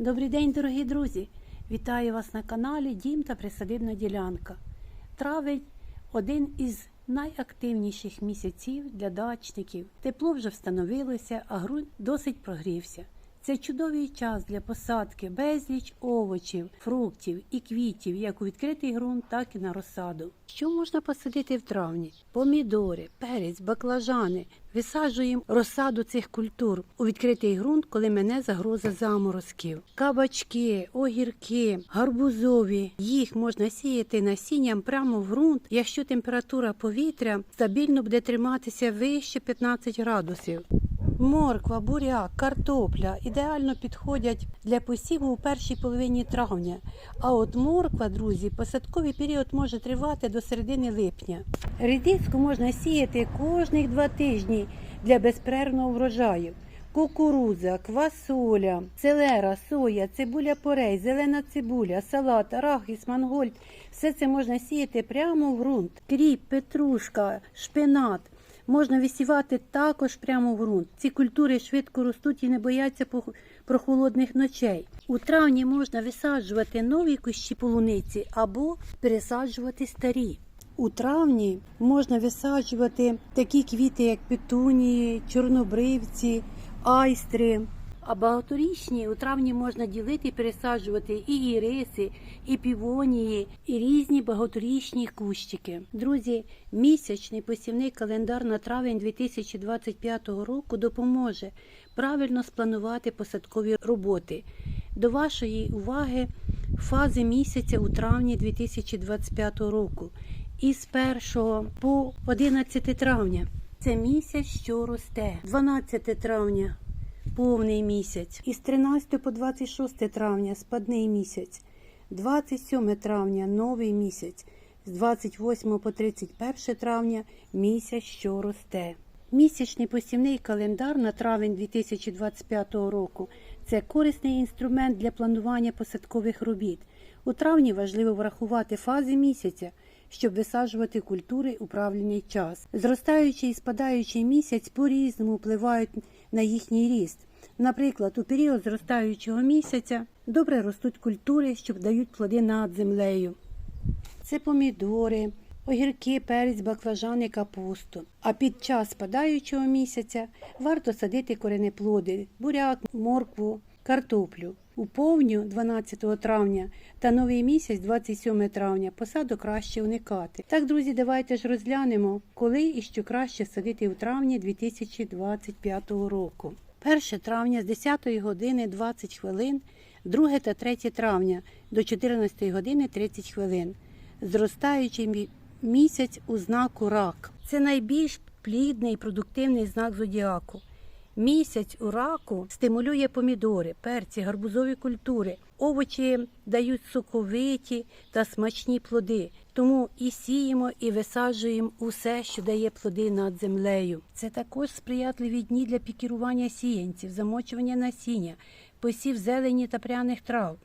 Добрий день, дорогі друзі! Вітаю вас на каналі Дім та Присадибна ділянка. Травень один із найактивніших місяців для дачників. Тепло вже встановилося, а ґрунт досить прогрівся. Це чудовий час для посадки безліч овочів, фруктів і квітів, як у відкритий ґрунт, так і на розсаду. Що можна посадити в травні? Помідори, перець, баклажани. Висаджуємо розсаду цих культур у відкритий ґрунт, коли мене загроза заморозків. Кабачки, огірки, гарбузові. Їх можна сіяти насінням прямо в ґрунт, якщо температура повітря стабільно буде триматися вище 15 градусів. Морква, буряк, картопля ідеально підходять для посіву у першій половині травня. А от морква, друзі, посадковий період може тривати до середини липня. Редиску можна сіяти кожних два тижні для безперервного врожаю. Кукурудза, квасоля, селера, соя, цибуля порей, зелена цибуля, салат, арахіс, мангольд – все це можна сіяти прямо в ґрунт. Кріп, петрушка, шпинат – можна висівати також прямо в ґрунт. Ці культури швидко ростуть і не бояться прохолодних ночей. У травні можна висаджувати нові кущі полуниці або пересаджувати старі. У травні можна висаджувати такі квіти, як петунії, чорнобривці, айстри. А багаторічні у травні можна ділити і пересаджувати і іриси, і півонії, і різні багаторічні кущики. Друзі, місячний посівний календар на травень 2025 року допоможе правильно спланувати посадкові роботи. До вашої уваги фази місяця у травні 2025 року із 1 по 11 травня. Це місяць, що росте. 12 травня повний місяць. Із 13 по 26 травня спадний місяць. 27 травня новий місяць. З 28 по 31 травня місяць, що росте. Місячний посівний календар на травень 2025 року це корисний інструмент для планування посадкових робіт. У травні важливо врахувати фази місяця, щоб висаджувати культури у правильний час. Зростаючий і спадаючий місяць по-різному впливають на їхній ріст. Наприклад, у період зростаючого місяця добре ростуть культури, що дають плоди над землею. Це помідори, огірки, перець, баклажани, капусту. А під час спадаючого місяця варто садити коренеплоди, буряк, моркву, картоплю. У повню 12 травня та новий місяць 27 травня посаду краще уникати. Так, друзі, давайте ж розглянемо, коли і що краще садити у травні 2025 року. 1 травня з 10 години 20 хвилин, 2 та 3 травня до 14 години 30 хвилин. Зростаючий місяць у знаку рак. Це найбільш плідний і продуктивний знак зодіаку. Місяць у раку стимулює помідори, перці, гарбузові культури. Овочі дають соковиті та смачні плоди. Тому і сіємо, і висаджуємо усе, що дає плоди над землею. Це також сприятливі дні для пікірування сіянців, замочування насіння, посів зелені та пряних трав.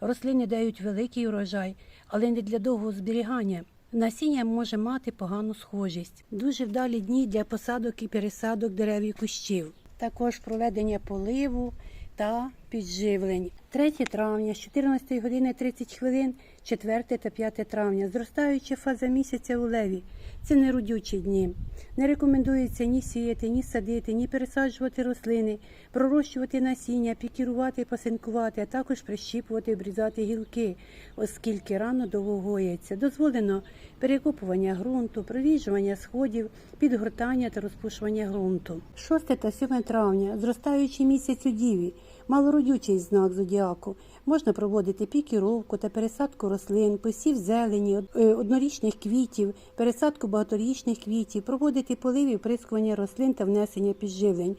Рослини дають великий урожай, але не для довгого зберігання. Насіння може мати погану схожість. Дуже вдалі дні для посадок і пересадок дерев і кущів. Також проведення поливу та підживлень. 3 травня з 14 години 30 хвилин, 4 та 5 травня. Зростаюча фаза місяця у леві. Це неродючі дні. Не рекомендується ні сіяти, ні садити, ні пересаджувати рослини, пророщувати насіння, пікірувати, пасинкувати, а також прищіпувати, обрізати гілки, оскільки рано довго гояться. Дозволено перекопування ґрунту, провіжування сходів, підгортання та розпушування ґрунту. 6 та 7 травня, зростаючий місяць у діві, малородючий знак зодіаку. Можна проводити пікіровку та пересадку рослин, посів зелені, е, однорічних квітів, пересадку багаторічних квітів, проводити поливи, вприскування рослин та внесення підживлень,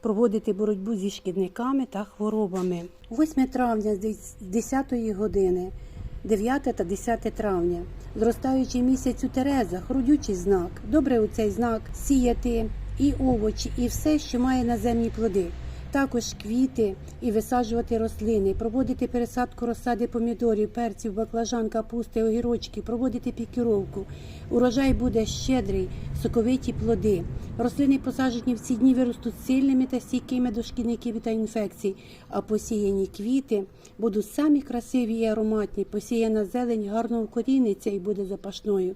проводити боротьбу зі шкідниками та хворобами. 8 травня з 10 години. 9 та 10 травня. Зростаючий місяць у Терезах, родючий знак. Добре у цей знак сіяти і овочі, і все, що має наземні плоди. Також квіти і висаджувати рослини, проводити пересадку розсади помідорів, перців, баклажан, капусти, огірочки, проводити пікіровку. Урожай буде щедрий, соковиті плоди. Рослини, посаджені в ці дні, виростуть сильними та стійкими до шкідників та інфекцій, а посіяні квіти будуть самі красиві і ароматні. Посіяна зелень гарно вкоріниться і буде запашною.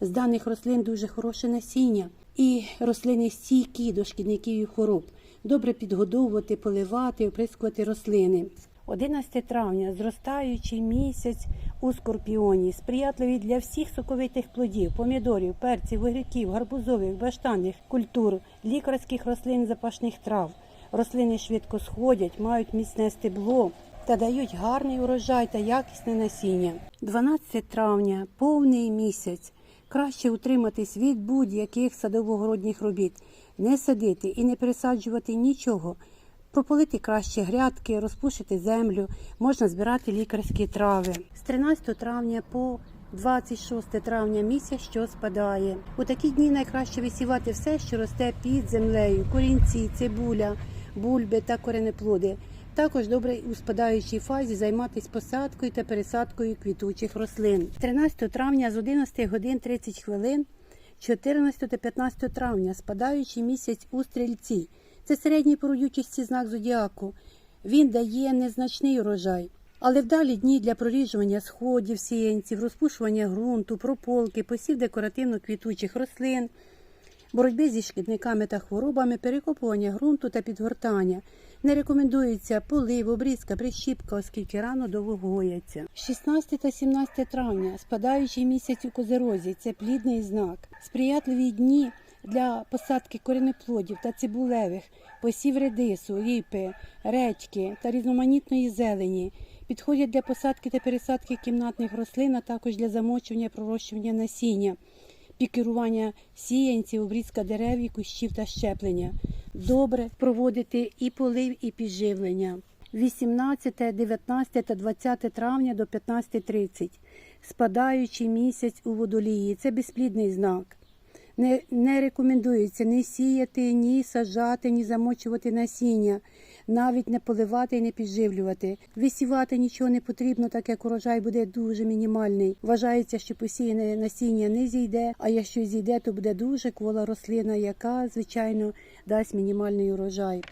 З даних рослин дуже хороше насіння, і рослини стійкі до шкідників і хвороб. Добре підгодовувати, поливати, оприскувати рослини. 11 травня зростаючий місяць у скорпіоні, сприятливий для всіх соковитих плодів, помідорів, перців, огірків, гарбузових, баштанних культур, лікарських рослин, запашних трав. Рослини швидко сходять, мають міцне стебло та дають гарний урожай та якісне насіння. 12 травня повний місяць. Краще утриматись від будь-яких садово-городніх робіт, не садити і не пересаджувати нічого. Прополити краще грядки, розпушити землю, можна збирати лікарські трави. З 13 травня по 26 травня місяць, що спадає. У такі дні найкраще висівати все, що росте під землею: корінці, цибуля, бульби та коренеплоди. Також добре у спадаючій фазі займатися посадкою та пересадкою квітучих рослин. 13 травня з 11 годин 30 хвилин, 14 та 15 травня спадаючий місяць у стрільці. Це середній по родючості знак зодіаку. Він дає незначний урожай. Але вдалі дні для проріжування сходів, сіянців, розпушування ґрунту, прополки, посів декоративно-квітучих рослин, боротьби зі шкідниками та хворобами, перекопування ґрунту та підгортання. Не рекомендується полив, обрізка, прищіпка, оскільки рано довго гояться. 16 та 17 травня спадаючий місяць у козерозі це плідний знак. Сприятливі дні для посадки коренеплодів та цибулевих, посів редису, ріпи, редьки та різноманітної зелені. Підходять для посадки та пересадки кімнатних рослин, а також для замочування пророщування насіння, пікерування сіянців, обрізка дерев, і кущів та щеплення. Добре проводити і полив, і підживлення. 18, 19 та 20 травня до 15.30. Спадаючий місяць у водолії. Це безплідний знак. Не, не рекомендується ні сіяти, ні саджати, ні замочувати насіння, навіть не поливати і не підживлювати. Висівати нічого не потрібно, так як урожай буде дуже мінімальний. Вважається, що посіяне насіння не зійде, а якщо зійде, то буде дуже квола рослина, яка, звичайно, дасть мінімальний урожай.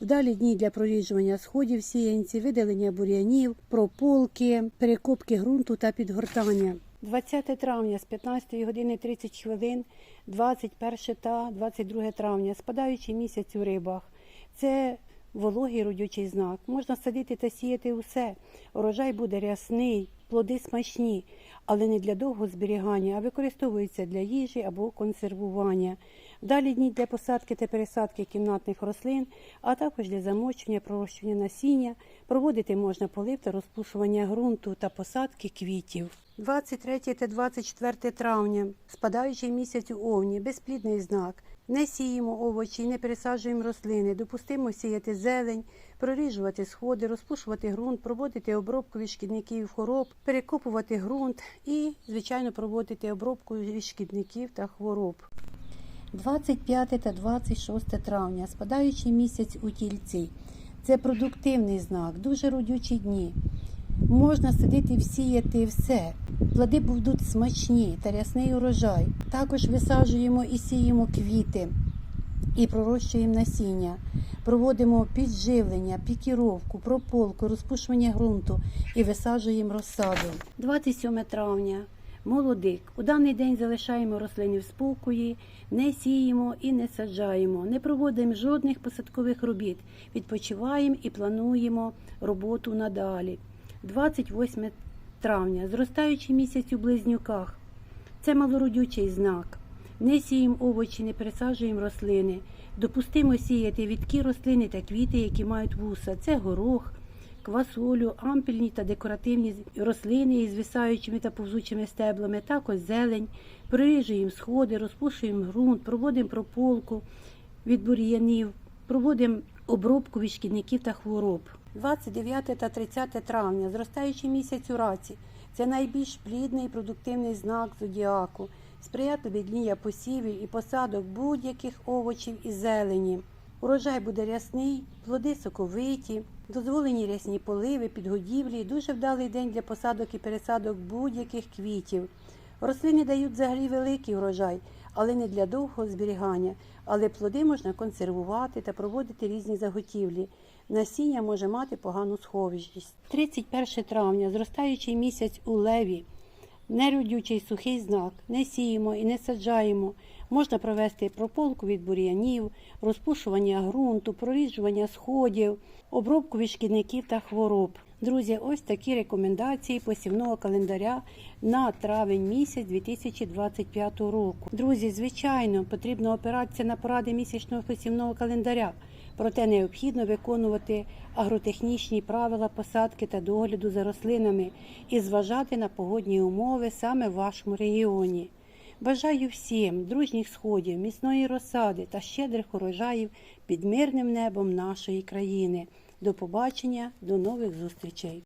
Вдалі дні для проріджування сходів сіянці, видалення бур'янів, прополки, перекопки ґрунту та підгортання. 20 травня з 15 години 30 хвилин, 21 та 22 травня, спадаючий місяць у рибах. Це вологий родючий знак. Можна садити та сіяти усе. Урожай буде рясний, плоди смачні, але не для довгого зберігання, а використовуються для їжі або консервування. Далі дні для посадки та пересадки кімнатних рослин, а також для замочення, пророщування насіння. Проводити можна полив та розпушування ґрунту та посадки квітів. 23 та 24 травня, спадаючий місяць у овні, безплідний знак. Не сіємо овочі, не пересаджуємо рослини, допустимо сіяти зелень, проріжувати сходи, розпушувати ґрунт, проводити обробку від шкідників хвороб, перекопувати ґрунт і, звичайно, проводити обробку від шкідників та хвороб. 25 та 26 травня, спадаючий місяць у тільці. Це продуктивний знак, дуже родючі дні. Можна садити всіяти все. Плоди будуть смачні та рясний урожай. Також висаджуємо і сіємо квіти і пророщуємо насіння. Проводимо підживлення, пікіровку, прополку, розпушування ґрунту і висаджуємо розсаду. 27 травня. Молодик. У даний день залишаємо рослини в спокої, не сіємо і не саджаємо, не проводимо жодних посадкових робіт. Відпочиваємо і плануємо роботу надалі. 28 травня. Зростаючий місяць у близнюках. Це малородючий знак. Не сіємо овочі, не пересаджуємо рослини. Допустимо сіяти відкі рослини та квіти, які мають вуса. Це горох, квасолю, ампільні та декоративні рослини із звисаючими та повзучими стеблами, також зелень. Проріжуємо сходи, розпушуємо ґрунт, проводимо прополку від бур'янів, проводимо обробку від шкідників та хвороб. 29 та 30 травня, зростаючий місяць у раці. Це найбільш плідний і продуктивний знак зодіаку. Сприятливі дні посівів і посадок будь-яких овочів і зелені. Урожай буде рясний, плоди соковиті, дозволені рясні поливи, підгодівлі, дуже вдалий день для посадок і пересадок будь-яких квітів. Рослини дають взагалі великий урожай, але не для довгого зберігання. Але плоди можна консервувати та проводити різні заготівлі. Насіння може мати погану схожість. 31 травня, зростаючий місяць у леві, неродючий сухий знак, не сіємо і не саджаємо. Можна провести прополку від бур'янів, розпушування ґрунту, проріджування сходів, обробку від шкідників та хвороб. Друзі, ось такі рекомендації посівного календаря на травень місяць 2025 року. Друзі, звичайно, потрібно опиратися на поради місячного посівного календаря. Проте необхідно виконувати агротехнічні правила посадки та догляду за рослинами і зважати на погодні умови саме в вашому регіоні. Бажаю всім дружніх сходів, міцної розсади та щедрих урожаїв під мирним небом нашої країни. До побачення, до нових зустрічей!